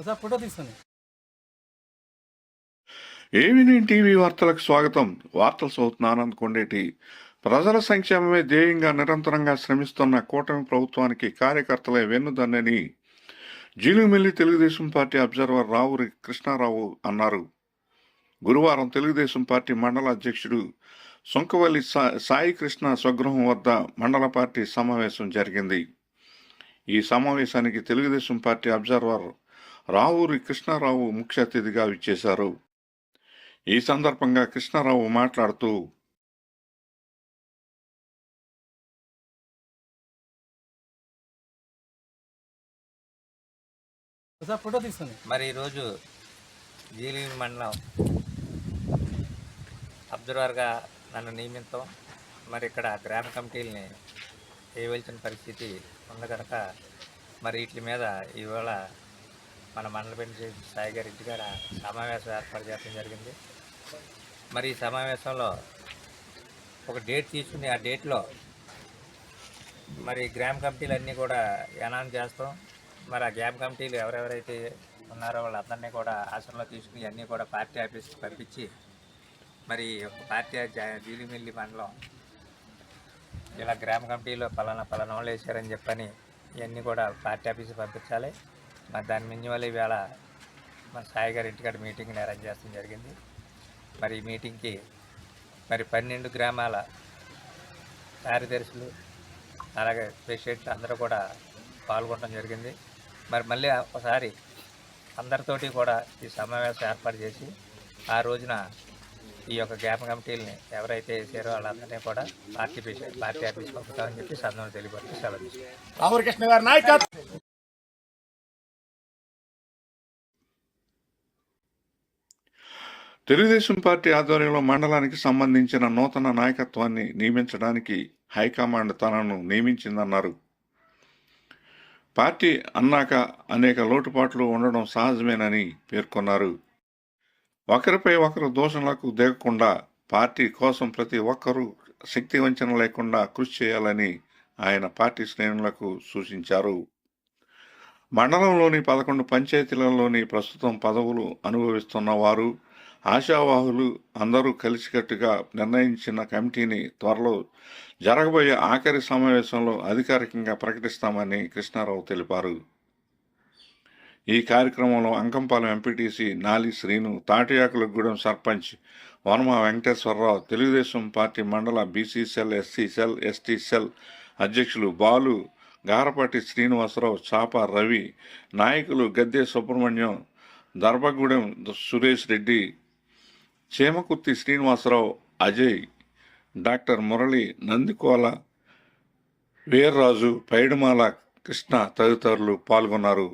ఆ, sir photo తీసుకుని ఏవినిన్ TV వార్తలకు స్వాగతం? వార్తలు చదువుతున్నాను ఆనంద్ కొండేటి ప్రజల సంక్షేమమే ధ్యేయంగా నిరంతరంగా శ్రమిస్తున్న కూటమి ప్రభుత్వానికి కార్యకర్తలే వెన్నుదన్నని జీలుమిల్లి తెలుగుదేశం పార్టీ అబ్జర్వర్ రావురి కృష్ణారావు అన్నారు. గురువారం తెలుగుదేశం పార్టీ మండల అధ్యక్షుడు సొంకవల్లి సా- సాయి కృష్ణ స్వగృహం వద్ద మండల పార్టీ సమావేశం జరిగింది. ఈ సమావేశానికి తెలుగుదేశం పార్టీ అబ్జర్వర్ రావూరి కృష్ణారావు ముఖ్య అతిథిగా విచ్చేశారు. ఈ సందర్భంగా కృష్ణారావు మాట్లాడుతూ ఫోటో తీసుకుని మరి ఈరోజు జీలి మండలం అబ్జర్వర్గా నన్ను నియమించడం మరి ఇక్కడ గ్రామ కమిటీలని చేయవలసిన పరిస్థితి ఉంది కనుక మరి వీటి మీద ఇవాళ మన మండలపెండి సాయి గారి ఇంటికాడ సమావేశం ఏర్పాటు చేయడం జరిగింది. మరి ఈ సమావేశంలో ఒక డేట్ తీసుకుని ఆ డేట్లో మరి గ్రామ కమిటీలు అన్నీ కూడా ఎనాన్ చేస్తాం. మరి ఆ గ్రామ కమిటీలు ఎవరెవరైతే ఉన్నారో వాళ్ళందరినీ కూడా ఆసనలో తీసుకుని అన్నీ కూడా పార్టీ ఆఫీస్కి పంపించి మరి ఒక పార్టీ జీలిమిల్లి మండలం ఇలా గ్రామ కమిటీలో పలానా పలానా వాళ్ళు వేశారని చెప్పని ఇవన్నీ కూడా పార్టీ ఆఫీస్కి పంపించాలి. మరి దాని మించి ఈవేళ మన సాయి గారి ఇంటికాడ మీటింగ్ని అరేంజ్ చేస్తాం జరిగింది. మరి ఈ మీటింగ్కి మరి పన్నెండు గ్రామాల కార్యదర్శులు అలాగే పేషెంట్ అందరూ కూడా పాల్గొనడం జరిగింది. మరి మళ్ళీ ఒకసారి అందరితోటి కూడా ఈ సమావేశం ఏర్పాటు చేసి ఆ రోజున ఈ యొక్క గ్యాప్ కమిటీలని ఎవరైతే వేసారో వాళ్ళందరినీ కూడా పార్టీ పార్టీ ఆఫీస్ పంపుతామని చెప్పి సందర్భం తెలియపడుతూ సెలవు రామకృష్ణ గారు నాయకత్వం. తెలుగుదేశం పార్టీ ఆధ్వర్యంలో మండలానికి సంబంధించిన నూతన నాయకత్వాన్ని నియమించడానికి హైకమాండ్ తనను నియమించిందన్నారు. పార్టీ అన్నాక అనేక లోటుపాట్లు ఉండడం సహజమేనని పేర్కొన్నారు. ఒకరిపై ఒకరు దోషణలకు దిగకుండా పార్టీ కోసం ప్రతి ఒక్కరూ శక్తి వంచన లేకుండా కృషి చేయాలని ఆయన పార్టీ శ్రేణులకు సూచించారు. మండలంలోని పదకొండు పంచాయతీలలోని ప్రస్తుతం పదవులు అనుభవిస్తున్న వారు ఆశావాహులు అందరూ కలిసికట్టుగా నిర్ణయించిన కమిటీని త్వరలో జరగబోయే ఆఖరి సమావేశంలో అధికారికంగా ప్రకటిస్తామని కృష్ణారావు తెలిపారు. ఈ కార్యక్రమంలో అంకంపాలెం ఎంపీటీసీ నాలి శ్రీను తాటియాకులగూడెం సర్పంచ్ వర్మ వెంకటేశ్వరరావు తెలుగుదేశం పార్టీ మండల BC cell SC cell ST cell అధ్యక్షులు బాలు గారపాటి శ్రీనివాసరావు చాప రవి నాయకులు గద్దె సుబ్రహ్మణ్యం దర్భగూడెం సురేష్ రెడ్డి చేమకుర్తి శ్రీనివాసరావు అజయ్ డాక్టర్ మురళి నందికోల వీర్రాజు పైడిమాల కృష్ణ తదితరులు పాల్గొన్నారు.